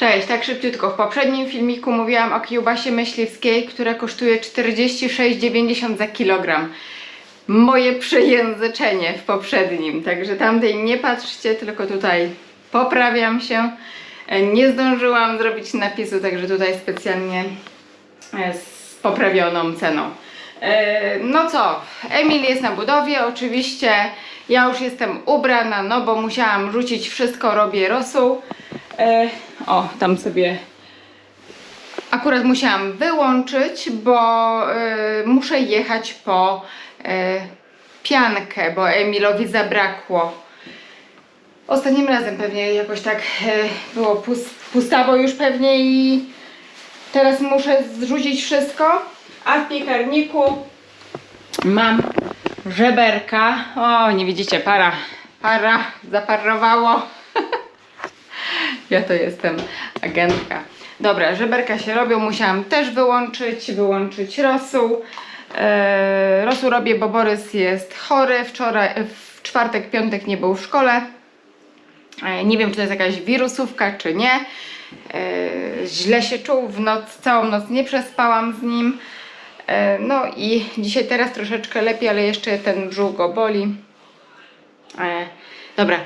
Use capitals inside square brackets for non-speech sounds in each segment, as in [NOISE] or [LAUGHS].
Cześć, tak szybciutko. W poprzednim filmiku mówiłam o kiełbasie myśliwskiej, która kosztuje 46,90 za kilogram. Moje przejęzyczenie w poprzednim, także tamtej nie patrzcie, tylko tutaj poprawiam się. E, Nie zdążyłam zrobić napisu, także tutaj specjalnie e, z poprawioną ceną. E, No co, Emil jest na budowie, oczywiście ja już jestem ubrana, no bo musiałam rzucić wszystko, robię rosół. E, O, tam sobie akurat musiałam wyłączyć, bo e, muszę jechać po e, piankę, bo Emilowi zabrakło. Ostatnim razem pewnie jakoś tak było pus- pustawo już pewnie i teraz muszę zrzucić wszystko, a w piekarniku mam żeberka. O, nie widzicie, para, para, zaparowało. Ja to jestem agentka. Dobra, żeberka się robią, musiałam też wyłączyć, wyłączyć rosół. Eee, rosół robię, bo Borys jest chory. Wczoraj, w czwartek, piątek nie był w szkole. E, Nie wiem, czy to jest jakaś wirusówka, czy nie. E, Źle się czuł w noc, całą noc nie przespałam z nim. E, No i dzisiaj teraz troszeczkę lepiej, ale jeszcze ten brzuch go boli. E, Dobra,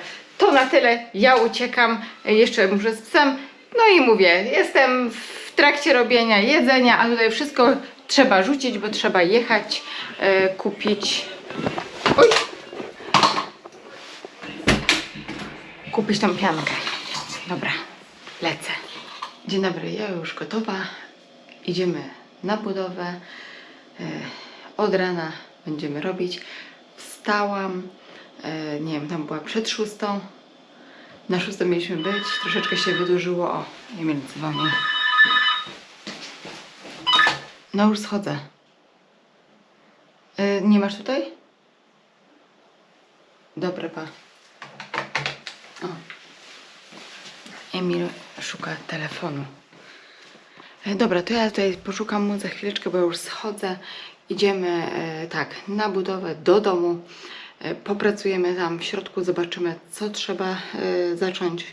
to na tyle. Ja uciekam. Jeszcze muszę z psem. No i mówię, jestem w trakcie robienia jedzenia, a tutaj wszystko trzeba rzucić, bo trzeba jechać, e, kupić. Oj! Kupić tą piankę. Dobra, lecę. Dzień dobry, ja już gotowa. Idziemy na budowę. E, Od rana będziemy robić. Wstałam. E, Nie wiem, tam była przed szóstą. Na szóstą mieliśmy być. Troszeczkę się wydłużyło. O, Emil dzwoni. No już schodzę. E, Nie masz tutaj? Dobra, pa. O. Emil szuka telefonu. E, Dobra, to ja tutaj poszukam mu za chwileczkę, bo już schodzę. Idziemy e, tak na budowę do domu. E, popracujemy tam w środku, zobaczymy co trzeba e, zacząć,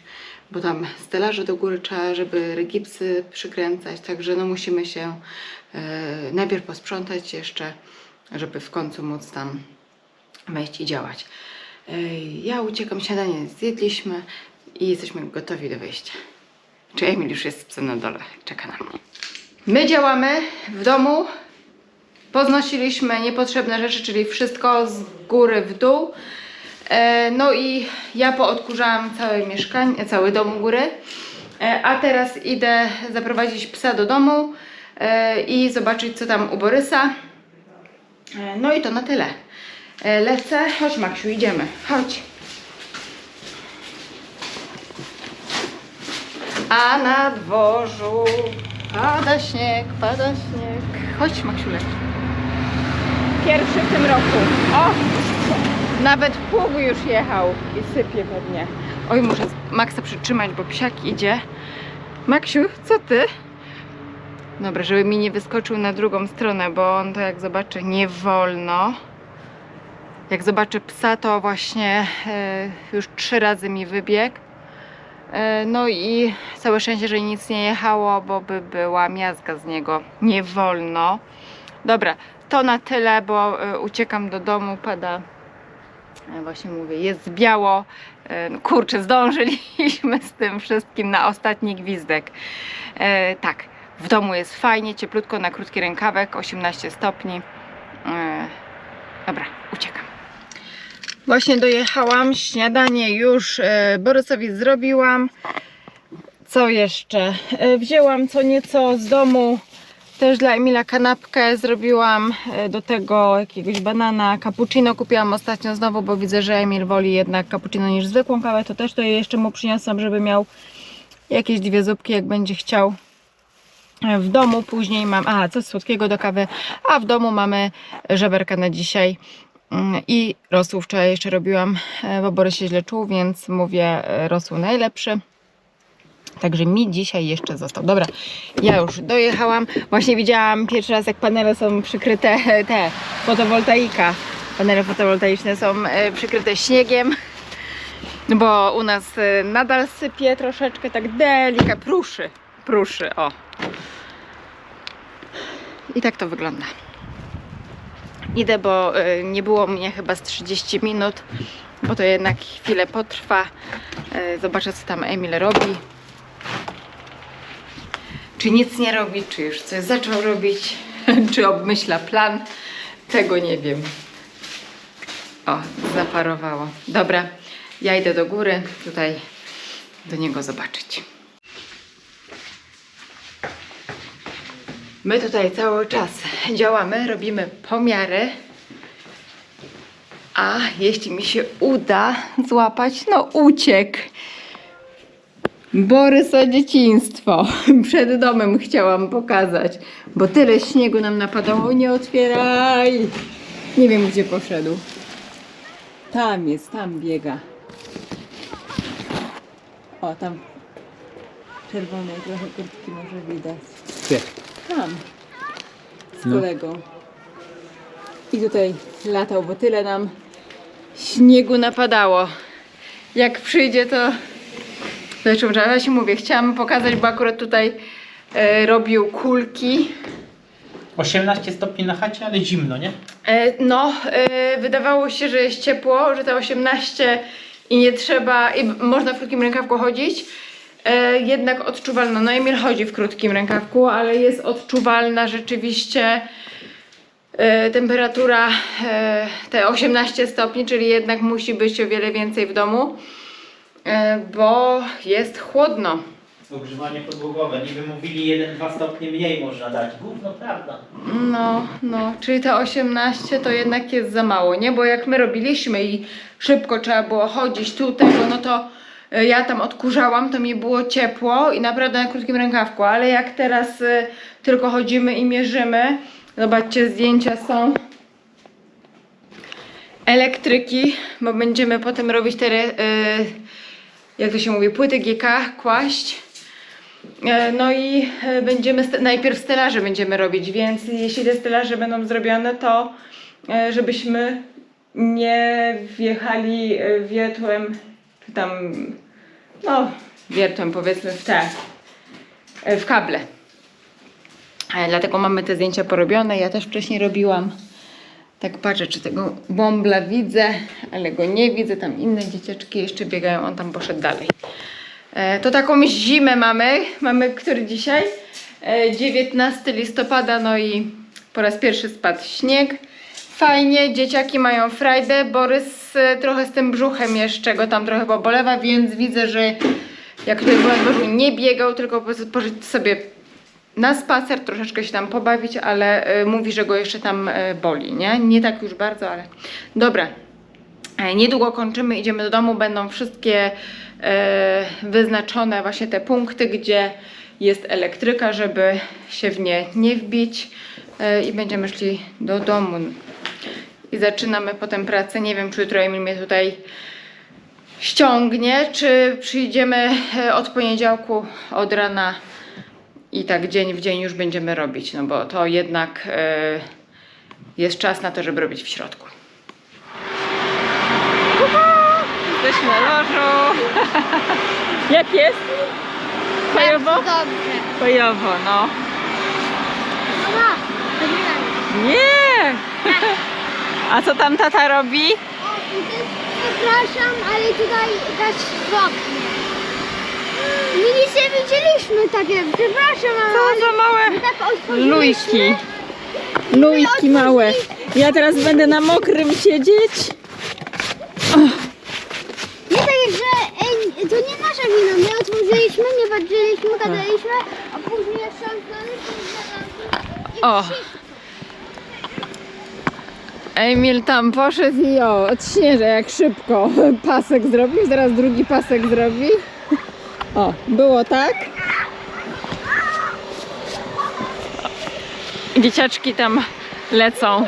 bo tam stelaże do góry trzeba, żeby regipsy przykręcać, także no musimy się e, najpierw posprzątać jeszcze, żeby w końcu móc tam wejść i działać. Ja uciekam, śniadanie zjedliśmy i jesteśmy gotowi do wyjścia. Czy Emil już jest z psem na dole, czeka na mnie. My działamy w domu, poznosiliśmy niepotrzebne rzeczy, czyli wszystko z góry w dół. E, No i ja poodkurzałam całe mieszkanie, cały dom u góry. E, A teraz idę zaprowadzić psa do domu e, i zobaczyć co tam u Borysa. No i to na tyle. Lecę. Chodź Maksiu, idziemy. Chodź. A na dworzu pada śnieg, pada śnieg. Chodź Maksiulek. Pierwszy w tym roku. O! Nawet pług już jechał i sypie pewnie. Oj, muszę Maxa przytrzymać, bo psiak idzie. Maksiu, co ty? Dobra, żeby mi nie wyskoczył na drugą stronę, bo on to jak zobaczy nie wolno. Jak zobaczy psa, to właśnie e, już trzy razy mi wybiegł. E, no i całe szczęście, że nic nie jechało, bo by była miazga z niego. Nie wolno. Dobra, to na tyle, bo e, uciekam do domu, pada. e, Właśnie mówię, jest biało. E, Kurczę, zdążyliśmy z tym wszystkim na ostatni gwizdek. Tak, w domu jest fajnie, cieplutko, na krótki rękawek, 18 stopni. Dobra, uciekam. Właśnie dojechałam, śniadanie już Borysowi zrobiłam. Co jeszcze? Wzięłam co nieco z domu, też dla Emila kanapkę zrobiłam, e, do tego jakiegoś banana, cappuccino kupiłam ostatnio znowu, bo widzę, że Emil woli jednak cappuccino niż zwykłą kawę, to też to jeszcze mu przyniosłam, żeby miał jakieś dwie zupki, jak będzie chciał. E, W domu później mam, aha, coś słodkiego do kawy, a w domu mamy żeberka na dzisiaj. Mm, I rosół wczoraj jeszcze robiłam, e, bo Borys się źle czuł, więc mówię rosół najlepszy. Także mi dzisiaj jeszcze został. Dobra, ja już dojechałam. Właśnie widziałam pierwszy raz, jak panele są przykryte, [LAUGHS] te fotowoltaika. Panele fotowoltaiczne są e, przykryte śniegiem. Bo u nas y, nadal sypie troszeczkę tak delika, pruszy, pruszy, o. I tak to wygląda. Idę, bo y, nie było mnie chyba z 30 minut, bo to jednak chwilę potrwa. Zobaczę, co tam Emil robi. Czy nic nie robi, czy już coś zaczął robić, [LAUGHS] czy obmyśla plan, tego nie wiem. O, zaparowało. Dobra, ja idę do góry, tutaj do niego zobaczyć. My tutaj cały czas działamy, robimy pomiary. A jeśli mi się uda złapać, no uciekł. Borysa dzieciństwo. [LAUGHS] Przed domem chciałam pokazać, bo tyle śniegu nam napadało. Nie otwieraj! Nie wiem, gdzie poszedł. Tam jest, tam biega. O, tam czerwonej trochę kurtki może widać. Gdzie? Tam. Z No. kolegą. I tutaj latał, bo tyle nam śniegu napadało. Jak przyjdzie, to. Że ja się mówię, chciałam pokazać, bo akurat tutaj e, robił kulki. 18 stopni na chacie, ale zimno, nie? E, no, e, wydawało się, że jest ciepło, że te 18 i nie trzeba, i można w krótkim rękawku chodzić. E, jednak odczuwalna, no Emil chodzi w krótkim rękawku, ale jest odczuwalna rzeczywiście e, temperatura e, te 18 stopni, czyli jednak musi być o wiele więcej w domu, bo jest chłodno. Ogrzewanie podłogowe. Niby mówili 1-2 stopnie mniej można dać. Gówno prawda. No, no, czyli te 18 to jednak jest za mało, nie? Bo jak my robiliśmy i szybko trzeba było chodzić tu, tego, no to y, ja tam odkurzałam, to mi było ciepło i naprawdę na krótkim rękawku, ale jak teraz y, tylko chodzimy i mierzymy, zobaczcie, zdjęcia są elektryki, bo będziemy potem robić te, y, jak to się mówi, płyty GK kłaść. E, No i e, będziemy, najpierw stelaże będziemy robić, więc jeśli te stelaże będą zrobione, to e, żebyśmy nie wjechali wiertłem, tam, no wiertłem powiedzmy w te, w kable. Dlatego mamy te zdjęcia porobione, ja też wcześniej robiłam. Tak patrzę, czy tego bąbla widzę, ale go nie widzę. Tam inne dzieciaczki jeszcze biegają, on tam poszedł dalej. E, To taką zimę mamy. Mamy który dzisiaj? E, 19 listopada, no i po raz pierwszy spadł śnieg. Fajnie, dzieciaki mają frajdę. Borys e, trochę z tym brzuchem jeszcze go tam trochę pobolewa, więc widzę, że jak tutaj byłem w nie biegał, tylko po- poszedł sobie na spacer, troszeczkę się tam pobawić, ale e, mówi, że go jeszcze tam e, boli, nie? Nie tak już bardzo, ale dobra. E, Niedługo kończymy, idziemy do domu, będą wszystkie e, wyznaczone właśnie te punkty, gdzie jest elektryka, żeby się w nie nie wbić e, i będziemy szli do domu. I zaczynamy potem pracę. Nie wiem, czy jutro Emil mnie tutaj ściągnie, czy przyjdziemy od poniedziałku, od rana i tak dzień w dzień już będziemy robić, no bo to jednak e, jest czas na to, żeby robić w środku. Jesteśmy na lożu. [LAUGHS] Jak jest? Fajowo? Dobrze. Fajowo, no. Nie! A co tam tata robi? Przepraszam, ale tutaj dać stopnie. My nic nie widzieliśmy takie, przepraszam, mama, Co ale za małe tak otworzyliśmy. lujki. Lujki małe. Ja teraz będę na mokrym siedzieć. Nie tak że ej, to nie nasza wina, my otworzyliśmy, nie patrzyliśmy, gadaliśmy, a później jeszcze O. Emil tam poszedł i o, odśnieża jak szybko. Pasek zrobił, zaraz drugi pasek zrobi. O, było tak. Dzieciaczki tam lecą.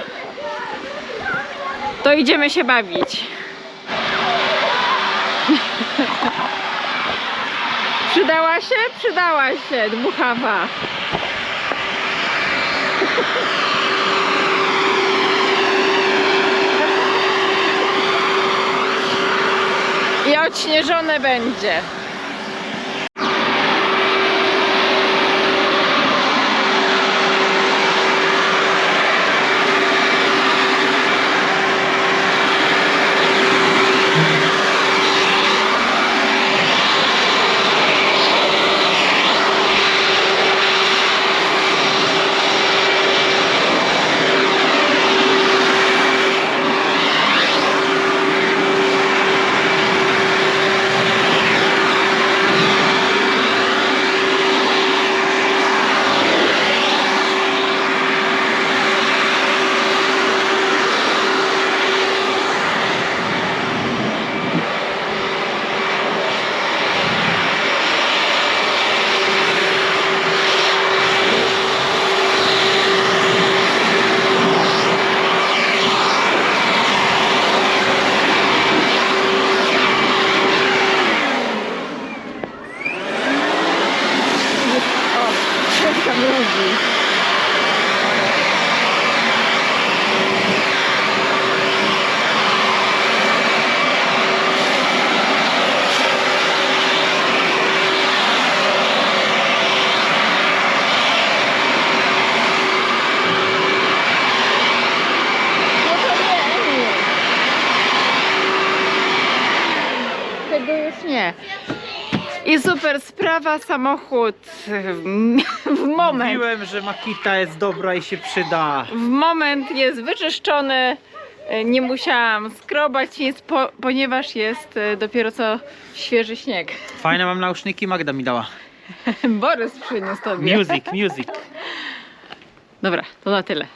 To idziemy się bawić. [LAUGHS] Przydała się? Przydała się, dmuchawa. [LAUGHS] I odśnieżone będzie. Sprawa, samochód w moment, Mówiłem, że Makita jest dobra i się przyda. w moment jest wyczyszczony. Nie musiałam skrobać nic, po, ponieważ jest e, dopiero co świeży śnieg. Fajne mam nauszniki, Magda mi dała. [LAUGHS] Borys przyniósł tobie. Music, music. Dobra, to na tyle.